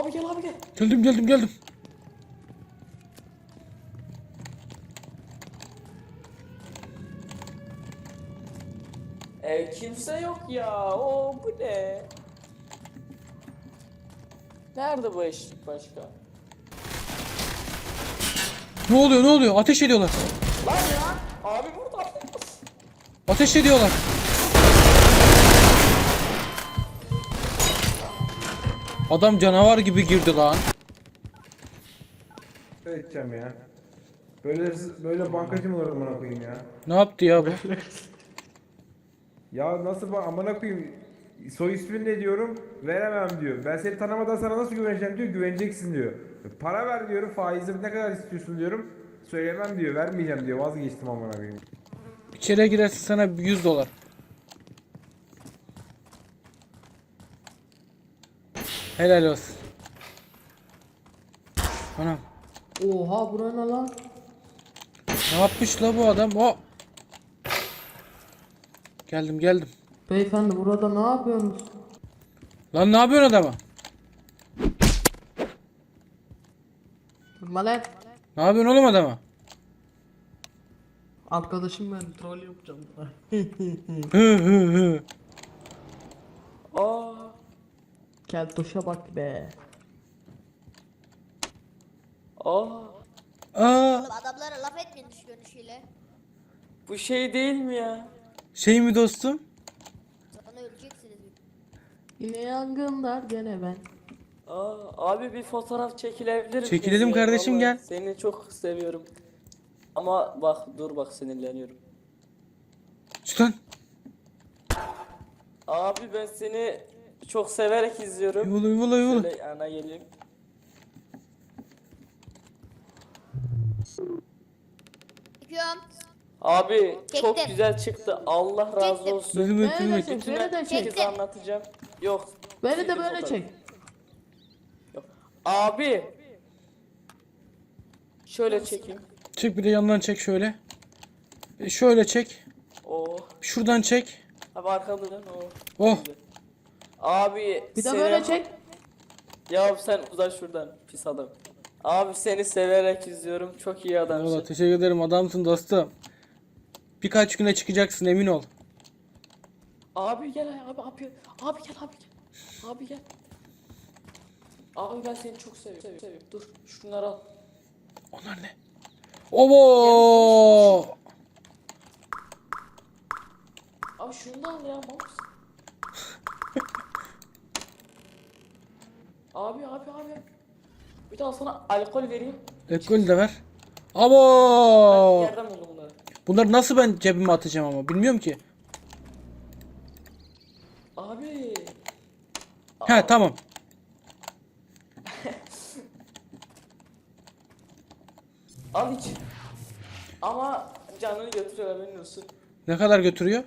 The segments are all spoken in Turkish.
Abi gel abi gel. Geldim geldim geldim. E, kimse yok ya. O bu ne? Nerede bu eşlik başka? Ne oluyor ne oluyor? Ateş ediyorlar. Lan ya. Abi burada. Ateş ediyorlar. Adam canavar gibi girdi lan. Ne edeceğim ya? Böyle böyle bankacı mı olur amına koyayım ya? Ne yaptı ya bu? Ya nasıl ba- amına koyayım? Soy ismini ne diyorum? Veremem diyor. Ben seni tanımadan sana nasıl güveneceğim diyor. Güveneceksin diyor. Para ver diyorum. Faizim ne kadar istiyorsun diyorum. Söylemem diyor. Vermeyeceğim diyor. Vazgeçtim amına koyayım. İçeriye girersin sana 100 dolar. Helal olsun. Anam. Oha bura ne lan? Ne yapmış la bu adam? O. Geldim geldim. Beyefendi burada ne yapıyorsunuz? Lan ne yapıyorsun adama? Lan. Ne yapıyorsun oğlum adama? Arkadaşım ben troll yapacağım. Hı hı hı. Aa. Keltoşa bak be. Aa. Aa, adamlara laf etmeyin dış görünüşüyle. Bu şey değil mi ya? şey mi dostum? Sonra öleceksiniz. Yine yangınlar gene ben. Aa, abi bir fotoğraf çekilebilir miyiz Çekilelim ya? kardeşim, Vallahi gel. Seni çok seviyorum. Ama bak dur bak sinirleniyorum. Lan. Abi ben seni çok severek izliyorum. Yuvula yuvula yuvula. Şöyle yana geleyim. Çekiyorum. Abi çok Çektim. güzel çıktı. Allah razı Çektim. olsun. Beni ülkemiz. de çek, beni de çek. Herkese anlatacağım. Yok. Beni de böyle çek. Yok. Abi. Şöyle çekeyim. Çek bir de yandan çek şöyle. E, şöyle çek. Oo. Şuradan çek. Abi arkamda dön. Oo. Oh. Abi Bir de seni- böyle çek. Ya sen uzak şuradan pis adam. Abi seni severek izliyorum. Çok iyi adamsın. Eyvallah teşekkür ederim adamsın dostum. Birkaç güne çıkacaksın emin ol. Abi gel abi abi. Abi gel abi gel. Abi gel. Abi ben seni çok seviyorum. seviyorum, seviyorum. Dur şunları al. Onlar ne? Obo! Abi şunu da al ya mouse. Abi abi abi. Bir daha sana alkol vereyim. Ekol de ver. Abo! Yerden buldum bunları. Bunları nasıl ben cebime atacağım ama bilmiyorum ki. Abi. He tamam. Al iç. Ama canını götürüyor haberin olsun. Ne kadar götürüyor?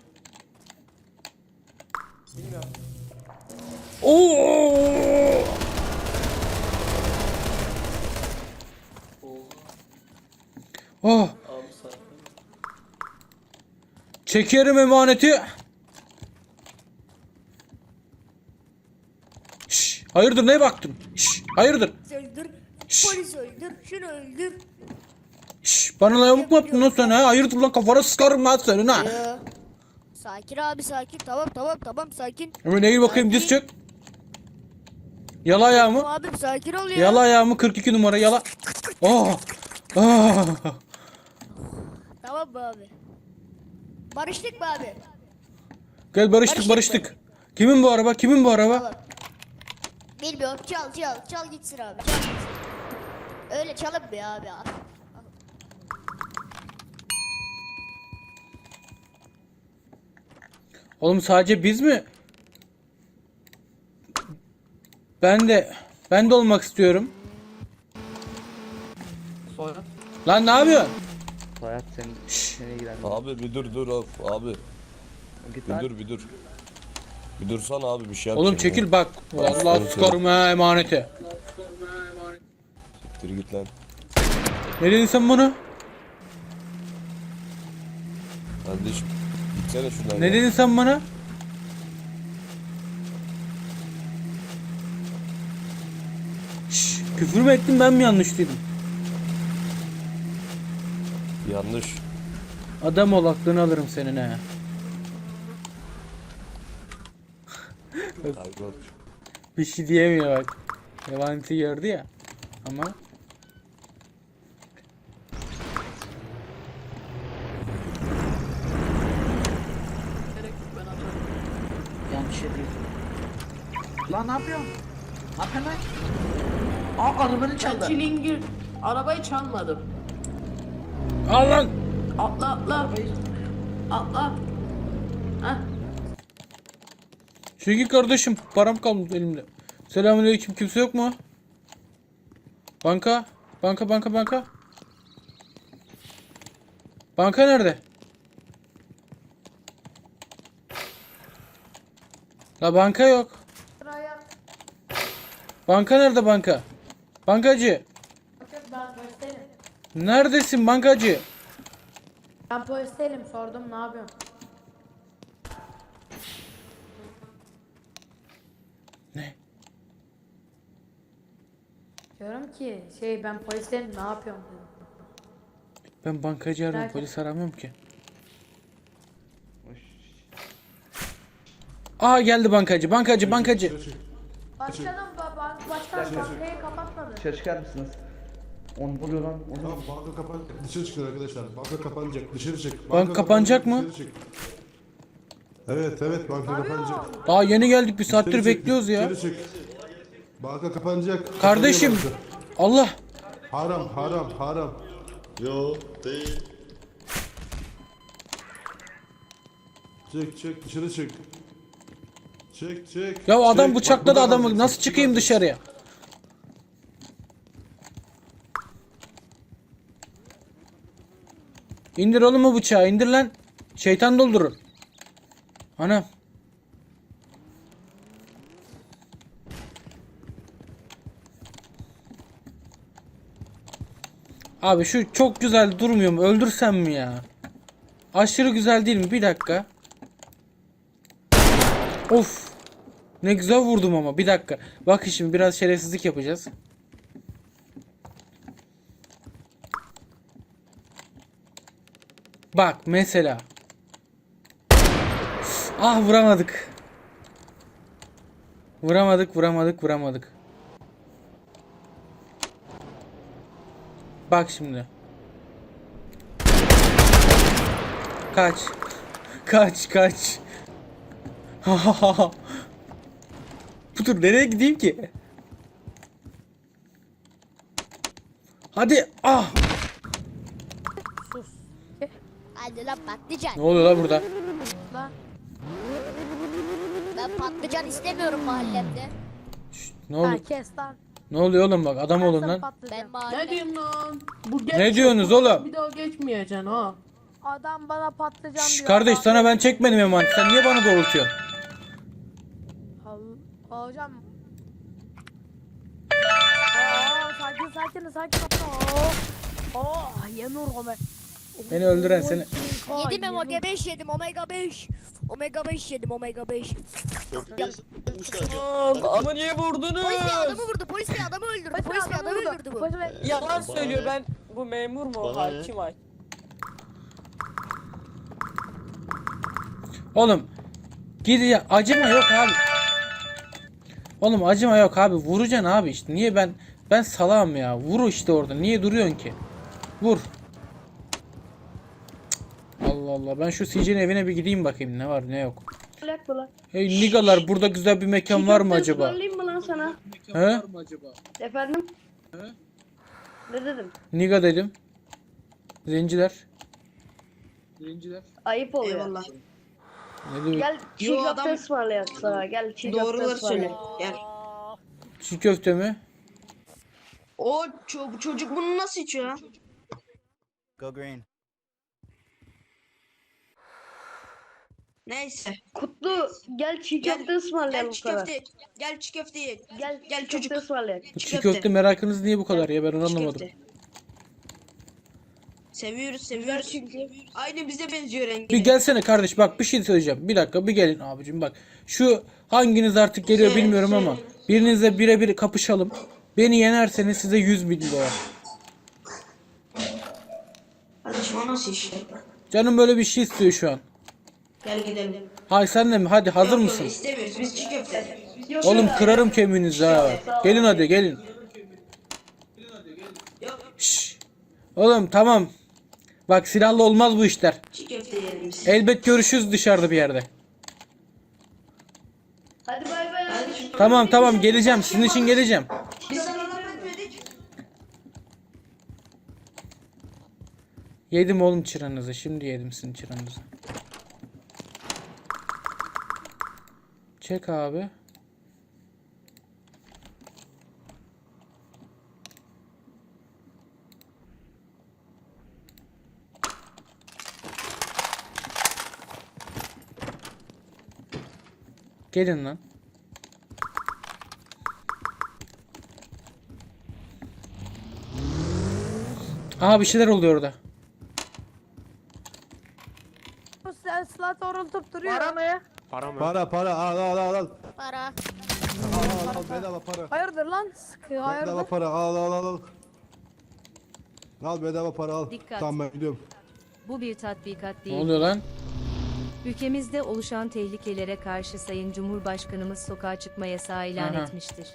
Bilmiyorum. Oo! Oh! Çekerim emaneti. Şş, hayırdır neye baktın? Şş, hayırdır? Öldür. Şşş. Polis öldür. Şunu öldür. Şş, bana la yamuk mu yaptın lan sen ha? Hayırdır lan kafana sıkarım lan senin ha? Ya. Sakin abi sakin. Tamam tamam tamam sakin. Hemen eğil bakayım diz çök. Yala ayağımı. Tamam abim sakin ol ya. Yala ayağımı 42 numara yala. Oh! Ah! Mı abi? Barıştık mı abi? Gel barıştık Barıştık barıştık. Kimin bu araba? Kimin bu araba? Tamam. Bilmiyorum çal çal çal gitsin abi çal gitsin. Öyle çalın mı ya abi? Oğlum sadece biz mi? Ben de ben de olmak istiyorum. Sonra. Lan ne yapıyorsun? Hayat seni, seni ilgilendir. Abi bir dur dur of abi. Git Bir lan. dur bir dur. Bir dursana abi bir şey Oğlum yapacağım çekil bak. Vallahi sıkarım ha emaneti. Dur git lan. Ne dedin sen bana? Kardeşim gitsene şuradan Ne ya. dedin sen bana? Küfür mü ettim ben mi yanlış dedim? Yanlış. Adam ol aklını alırım senin he. Kaybol. Bir şey diyemiyor bak. Levent'i gördü ya. Ama. Yanlış ediyor. Lan ne yapıyorsun? Ne yapıyorsun lan? Aa arabanı çaldı. çilingir arabayı çalmadım. Al lan. Atla atla. Atla. Heh. Çünkü kardeşim param kalmadı elimde. Selamünaleyküm kimse yok mu? Banka? Banka banka banka. Banka nerede? La banka yok. Banka nerede banka? Bankacı. Neredesin bankacı? Ben polis değilim sordum ne yapıyorsun? Ne? Diyorum ki şey ben polis değilim ne yapıyorum dedim. Ben bankacı arıyorum polis aramıyorum ki. Aa geldi bankacı bankacı bankacı. Başkanım baba başkan bankayı kapatmadı. Dışarı çıkar mısınız? Onu buluyor lan. Onu Tamam banka kapan dışarı çıkın arkadaşlar. Banka kapanacak. Dışarı çık. Banka kapanacak mı? dışarı çık. Evet evet banka kapanacak. Daha yeni geldik bir saattir Dışarı çık, bekliyoruz ya. Dışarı çık. Banka kapanacak. Kardeşim. Kapanıyor Allah. banka. Haram haram haram. Yo değil. Çık çık dışarı çık. Çık çık. Ya adam çık. bıçakladı Bak, adamı. Nasıl çıkayım dışarıya? İndir oğlum o bıçağı. indir lan. Şeytan doldurur. Anam. Abi şu çok güzel durmuyor mu? Öldürsem mi ya? Aşırı güzel değil mi? Bir dakika. Of. Ne güzel vurdum ama. Bir dakika. Bak şimdi biraz şerefsizlik yapacağız. Bak mesela. Ah vuramadık. Vuramadık, vuramadık, vuramadık. Bak şimdi. Kaç. Kaç, kaç. Bu tur nereye gideyim ki? Hadi. Ah. Hadi lan patlıcan. Ne oluyor lan burada? Lan Ben patlıcan istemiyorum mahallemde. Ne oluyor? ha, kes lan. Ne oluyor oğlum bak adam olun lan. patlayacağım. Ben Ne mahalle. diyorsun lan? Bu geç Ne diyorsunuz oğlum? Bir daha geçmeyeceksin ha. Adam bana patlayacağım Şş, diyor. kardeş Adam- sana ben çekmedim emanet. Sen niye bana doğrultuyorsun? Allah hocam. Oo, sakin sakin sakin. Oo. Oo, yemiyor be. Beni öldüren seni. Yedim omega 5 yedim omega 5. Omega 5 yedim omega 5. Aman, ama niye vurdunuz? Polis bir adamı vurdu. Polis bir adamı öldürdü. Polis bir adamı öldürdü bu. Yalan söylüyor ben. Bu memur mu? Hakim ay. Oğlum. Gidi ya. Acıma yok abi. Oğlum acıma yok abi. Vuracaksın abi işte. Niye ben ben salam ya. Vur işte orada. Niye duruyorsun ki? Vur. Allah Allah. Ben şu CJ'nin evine bir gideyim bakayım. Ne var ne yok. Hey nigalar burada güzel bir mekan var mı acaba? mı lan sana? He? Efendim? Ne dedim? Niga dedim. Zenciler. Ayıp oluyor. Eyvallah. Ne demek? Gel çiğ Yo, köfte adam- ısmarlayalım sana. Gel çiğ köfte Doğruları söyle. ısmarlayalım. Gel. Çiğ köfte mi? O ço- çocuk bunu nasıl içiyor ya? Go green. Neyse. Kutlu gel çiğ Gel- köfte ısmarlayalım Gel çiğ sana. köfte. Gel çiğ köfte ye. Gel, Gel çiğ çocuk. köfte ısmarlayalım. Bu Çiğ köfte. merakınız niye bu kadar ya ben onu Çiğ anlamadım. köfte. Seviyoruz seviyoruz. çünkü. Aynı bize benziyor rengi. Bir gelsene kardeş bak bir şey söyleyeceğim. Bir dakika bir gelin abicim bak. Şu hanginiz artık geliyor Şey, bilmiyorum şey. ama birinizle birebir kapışalım. Beni yenerseniz size 100 bin dolar. Kardeşim o nasıl iş? Canım böyle bir şey istiyor şu an. Gel gidelim. Hay sen de mi? Hadi hazır mısın? İstemiyoruz biz çiğ köfte. Oğlum kırarım kemiğinizi ha. Gelin hadi gelin. Şşş. Oğlum tamam. Bak silahlı olmaz bu işler. Çiğ köfte yiyelim biz. Elbet görüşürüz dışarıda bir yerde. Hadi bay bay. Kardeşim Tamam tamam geleceğim. Sizin için geleceğim. biz sana laf etmedik. Yedim oğlum çıranızı. Şimdi yedim sizin çıranızı. Çek abi. Gelin lan. Aha bir şeyler oluyor orada. Bu sen silah doğrultup duruyor. Para mı? Para para al al al al. Para. Al al al bedava para. Hayırdır lan? Sıkı Bedava hayırdır? para al al al al. Al bedava para al. Dikkat. Tamam ben gidiyorum. Bu bir tatbikat Ne değil. oluyor lan? Ülkemizde oluşan tehlikelere karşı Sayın Cumhurbaşkanımız sokağa çıkma yasağı ilan Aha. etmiştir.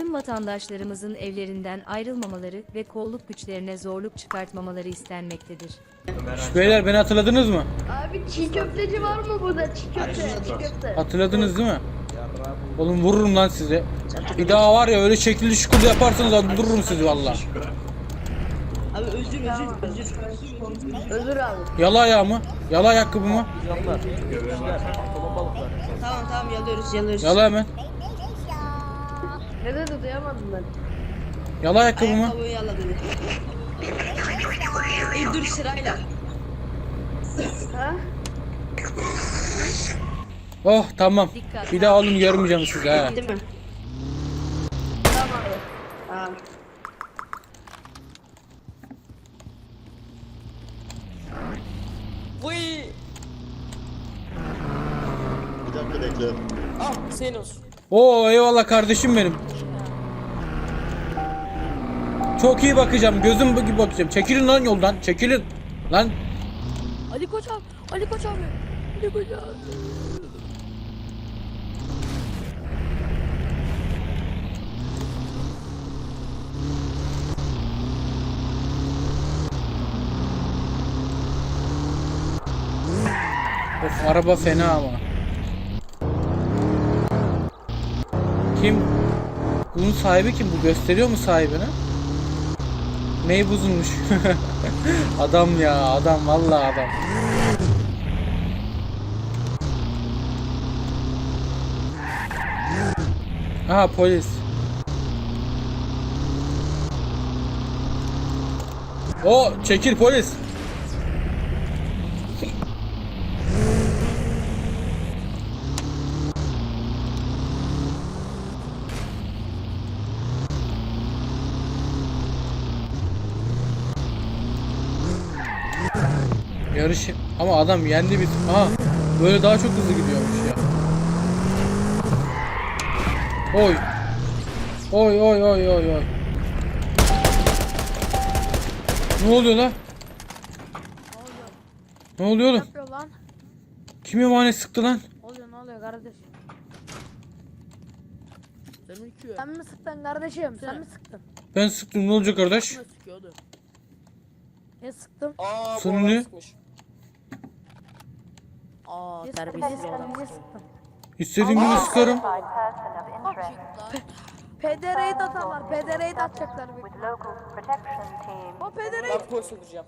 Tüm vatandaşlarımızın evlerinden ayrılmamaları ve kolluk güçlerine zorluk çıkartmamaları istenmektedir. Beyler beni hatırladınız mı? Abi çiğ köfteci var mı burada? Çiğ köfte. Çiğ köfte. Hatırladınız değil mi? Oğlum vururum lan sizi. Bir daha var ya öyle şekilli şukul yaparsanız öldürürüm sizi valla. Abi özür özür özür. Özür abi. Yala. Yala ayakkabımı. Camlar. Gözler. Atalım balıklar. Tamam tamam yalıyoruz yalıyoruz. Yala hemen. Ne dedi duyamadım ben. Yala ayakkabımı. Ayakkabıyı yala dedi. İyi dur sırayla. Ha? Oh tamam. Dikkat. Bir daha oğlum görmeyeceğim sizi ha. Değil mi? Tamam. Tamam. Vıy. Bir dakika bekle. Ah senin olsun. Oo eyvallah kardeşim benim. Çok iyi bakacağım. Gözüm gibi bakacağım. Çekilin lan yoldan. Çekilin. Lan Ali Koç abi. Ali Koç abi. Ali Koç abi. Of araba fena ama. Kim? Bunun sahibi kim? Bu gösteriyor mu sahibini? Meybuz'unmuş. adam ya adam vallahi adam. Aha polis. O çekil polis. Yarış ama adam yendi bir. Aha böyle daha çok hızlı gidiyormuş ya. Oy. Oy oy oy oy oy. Ne oluyor lan? Ne oluyor Ne oğlum? yapıyor lan? Kim emanet sıktı lan? Ne oluyor ne oluyor kardeş? Sen mi sıktın kardeşim? Sen mi sıktın? Ben sıktım ne olacak kardeş? Ne sıktın? Aa bu Sonra adam ne? sıkmış. Aa terbiyesiz adam. İstediğim gibi sıkarım. PDR'yi de atarlar. PDR'yi de atacaklar. O PDR'yi Ben polis olacağım.